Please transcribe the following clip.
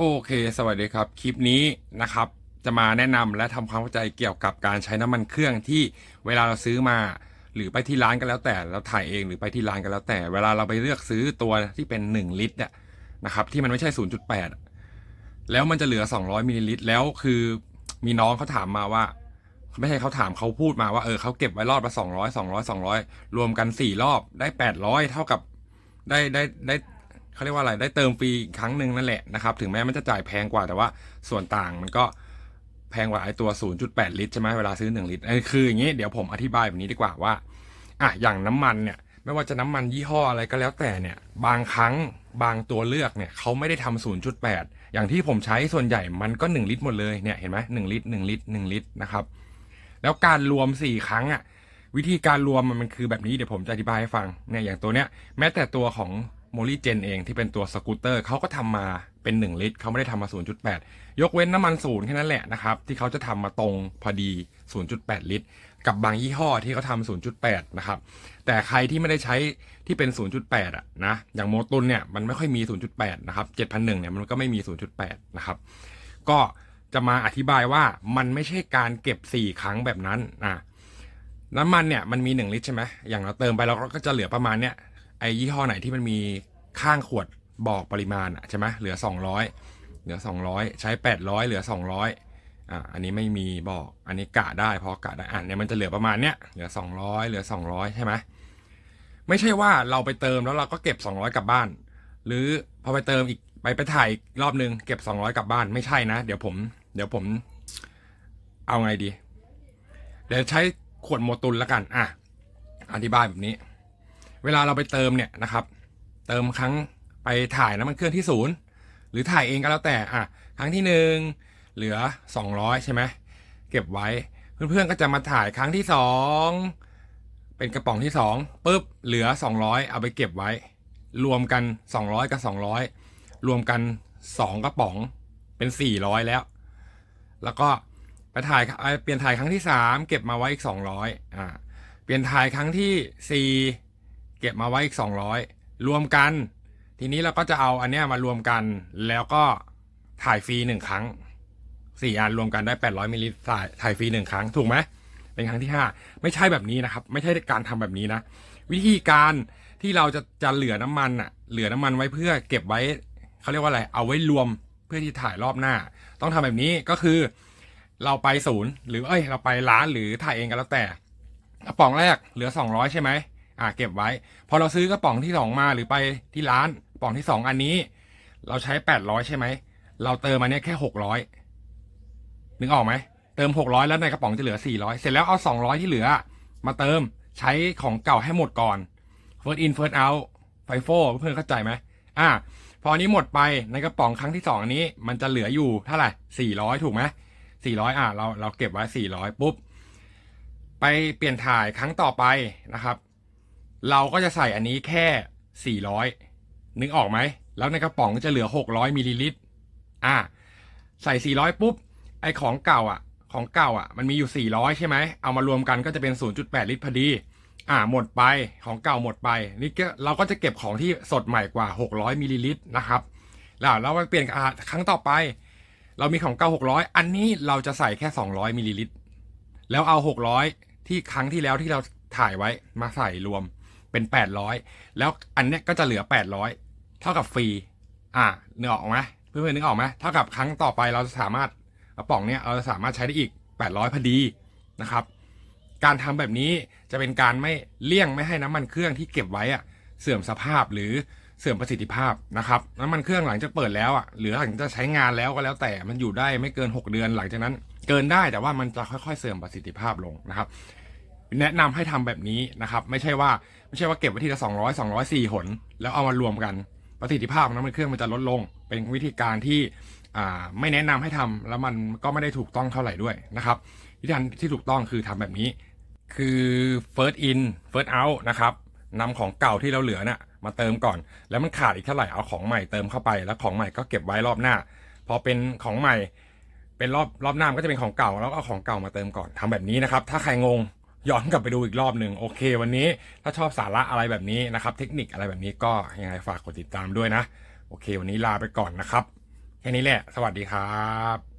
โอเค สวัสดีครับ คลิปนี้นะครับ จะมาแนะนำและทำความเข้าใจเกี่ยวกับการใช้น้ำมันเครื่องที่เวลาเราซื้อมา หรือไปที่ร้านก็แล้วแต่เราถ่ายเองหรือไปที่ร้านก็แล้วแต่ เวลาเราไปเลือกซื้อตัวที่เป็น 1 ลิตรเนี่ยนะครับ ที่มันไม่ใช่ 0.8 แล้วมันจะเหลือ 200มิลลิลิตรแล้วคือมีน้องเขาถามมาว่า ไม่ใช่เขาถามเขาพูดมาว่าเออเขาเก็บไว้รอบละสองร้อยสองร้อยสองร้อยรวมกันสี่รอบได้แปดร้อยเท่ากับได้ได้ได้ เขาเรียกว่าอะไรได้เติมฟรีอีกครั้งหนึ่งนั่นแหละนะครับ ถึงแม้มันจะจ่ายแพงกว่าแต่ว่าส่วนต่างมันก็แพงกว่าไอตัว 0.8 ลิตรใช่ไหมเวลาซื้อ 1 ลิตรเออคืออย่างนี้เดี๋ยวผมอธิบายแบบนี้ดีกว่าว่าอะอย่างน้ำมันเนี่ยไม่ว่าจะน้ำมันยี่ห้ออะไรก็แล้วแต่เนี่ยบางครั้งบางตัวเลือกเนี่ยเขาไม่ได้ทำ0.8 อย่างที่ผมใช้ส่วนใหญ่มันก็ 1 ลิตรหมดเลยเนี่ยเห็นไหมหนึ่งลิตร1ลิตร1ลิตรนะครับแล้วการรวม 4 ครั้งอะวิธีการรวมมันมันคือแบบนี้เดี๋ยวผมจะอธิบายให้ฟังเนี่ยอย่างตัวเนี้ยแม้แต่ตัวของ โมลีเจนเองที่เป็นตัวสกูตเตอร์เขาก็ทำมาเป็น 1 ลิตรเขาไม่ได้ทำมา 0.8 ยกเว้นน้ำมันศูนย์แค่นั้นแหละนะครับ ที่เขาจะทำมาตรงพอดี 0.8 ลิตร กับบางยี่ห้อที่เขาทำ0.8 นะครับ แต่ใครที่ไม่ได้ใช้ที่เป็น 0.8 อะนะอย่างโมตุนเนี่ยมันไม่ค่อยมี 0.8 นะครับ 7,001 เนี่ยมันก็ไม่มี 0.8 นะครับ ก็จะมาอธิบายว่ามันไม่ใช่การเก็บ 4 ครั้งแบบนั้นนะน้ำมันเนี่ยมันมี 1 ลิตรใช่ไหมอย่างเราเติมไปเราก็จะเหลือประมาณเนี้ย ไอ้ยี่ห้อไหนที่มันมีข้างขวดบอกปริมาณอะใช่ไหมเหลือ 200 เหลือ 200 ใช้ 800 เหลือ 200อะอันนี้ไม่มีบอกอันนี้กะได้พอกะได้อะเนี่ยมันจะเหลือประมาณเนี้ยเหลือ 200 เหลือ 200 ใช่ไหมไม่ใช่ว่าเราไปเติมแล้วเราก็เก็บ 200 กลับบ้าน หรือพอไปเติมอีกไปไปถ่ายอีกรอบนึงเก็บ 200 กลับบ้านไม่ใช่นะ เดี๋ยวผม เดี๋ยวผม เอาไงดี เดี๋ยวใช้ขวดโมตุนแล้วกัน อะ อธิบายแบบนี้ เวลาเราไปเติมเนี่ยนะครับ เติมครั้งไปถ่ายน้ำมันเครื่องที่ศูนย์หรือถ่ายเองก็แล้วแต่อะครั้งที่หนึ่งเหลือ 200 ใช่ไหมเก็บไว้เพื่อนๆก็จะมาถ่ายครั้งที่สองเป็นกระป๋องที่สองปุ๊บเหลือ 200 เอาไปเก็บไว้ รวมกัน 200 กับ 200 รวมกัน 2 กระป๋องเป็น 400 แล้ว แล้วก็ไปถ่ายเอ่อเปลี่ยนถ่ายครั้งที่ 3 เก็บมาไว้อีก 200อ่าเปลี่ยนถ่ายครั้งที่ 4 เก็บมาไว้อีก 200 รวมกัน ทีนี้เราก็จะเอาอันเนี้ยมารวมกัน แล้วก็ถ่ายฟรีหนึ่งครั้งสี่อันรวมกันได้ 800มิลลิลิตรถ่ายถ่ายฟรีหนึ่งครั้งถูกไหมเป็นครั้งที่ห้าไม่ใช่แบบนี้นะครับ ไม่ใช่การทำแบบนี้นะ วิธีการที่เราจะจะเหลือน้ำมันอะเหลือน้ำมันไว้เพื่อเก็บไว้เขาเรียกว่าอะไร เอาไว้รวมเพื่อที่ถ่ายรอบหน้า ต้องทำแบบนี้ก็คือเราไปศูนย์หรือเอ้ยเราไปร้านหรือถ่ายเองก็แล้วแต่กระป๋องแรกเหลือ 200 ใช่ไหม อ่าเก็บไว้ พอเราซื้อกระป๋องที่สองมาหรือไปที่ร้านกระป๋องที่สองอันนี้ เราใช้800ใช่ไหม เราเติมอันเนี้ยแค่600นึกออกไหม เติม600แล้วในกระป๋องจะเหลือ400เสร็จแล้วเอา200ที่เหลือ มาเติมใช้ของเก่าให้หมดก่อน first in first out ไฟโฟเพื่อนเข้าใจไหมอ่า พออันนี้หมดไปในกระป๋องครั้งที่สองอันนี้ มันจะเหลืออยู่เท่าไหร่400ถูกไหม400อะเราเราเก็บไว้400ปุ๊บไปเปลี่ยนถ่ายครั้งต่อไปนะครับ เราก็จะใส่อันนี้แค่ 400 นึกออกไหม แล้วในกระป๋องจะเหลือ 600มิลลิลิตรอะใส่ 400 ปุ๊บ ไอของเก่าอะ ของเก่าอะ มันมีอยู่ 400 ใช่ไหม เอามารวมกันก็จะเป็น 0.8 ลิตรพอดี อ่าหมดไป ของเก่าหมดไป นี่ก็เราก็จะเก็บของที่สดใหม่กว่า 600มิลลิลิตรนะครับ แล้วเราไปเปลี่ยนครั้งต่อไป เรามีของเก่า 600 อันนี้เราจะใส่แค่ 200มิลลิลิตร แล้วเอา 600 ที่ครั้งที่แล้วที่เราถ่ายไว้มาใส่รวม เป็น 800 แล้วอันเนี้ยก็จะเหลือ 800 เท่ากับฟรี อ่านึกออกไหมเพื่อนๆนึกออกไหมเท่ากับครั้งต่อไปเราจะสามารถกระป๋องเนี้ยเราจะสามารถใช้ได้อีก 800พอดีนะครับ การทำแบบนี้จะเป็นการไม่เลี่ยงไม่ให้น้ำมันเครื่องที่เก็บไว้อะเสื่อมสภาพหรือเสื่อมประสิทธิภาพนะครับน้ำมันเครื่องหลังจากเปิดแล้วอะหรือหลังจากใช้งานแล้วก็แล้วแต่มันอยู่ได้ไม่เกิน 6 เดือนหลังจากนั้น เกินได้แต่ว่ามันจะค่อยๆ เสื่อมประสิทธิภาพลงนะครับ แนะนำให้ทำแบบนี้นะครับ ไม่ใช่ว่าไม่ใช่ว่าเก็บไว้ทีละ200 204หน แล้วเอามารวมกันประสิทธิภาพของน้ำมันเครื่องมันจะลดลง เป็นวิธีการที่ไม่แนะนำให้ทำแล้วมันก็ไม่ได้ถูกต้องเท่าไหร่ด้วยนะครับวิธีการที่ถูกต้องคือทำแบบนี้ คือ first in first out นะครับนำของเก่าที่เราเหลือน่ะมาเติมก่อน แล้วมันขาดอีกเท่าไหร่เอาของใหม่เติมเข้าไปแล้วของใหม่ก็เก็บไว้รอบหน้า พอเป็นของใหม่ เป็นรอบรอบหน้ามันก็จะเป็นของเก่าแล้วก็เอาของเก่ามาเติมก่อนทำแบบนี้นะครับ ถ้าใครงง ย้อนกลับไปดูอีกรอบหนึ่งโอเค วันนี้ถ้าชอบสาระอะไรแบบนี้นะครับ เทคนิคอะไรแบบนี้ก็ยังไงฝากกดติดตามด้วยนะ โอเค วันนี้ลาไปก่อนนะครับ แค่นี้แหละ สวัสดีครับ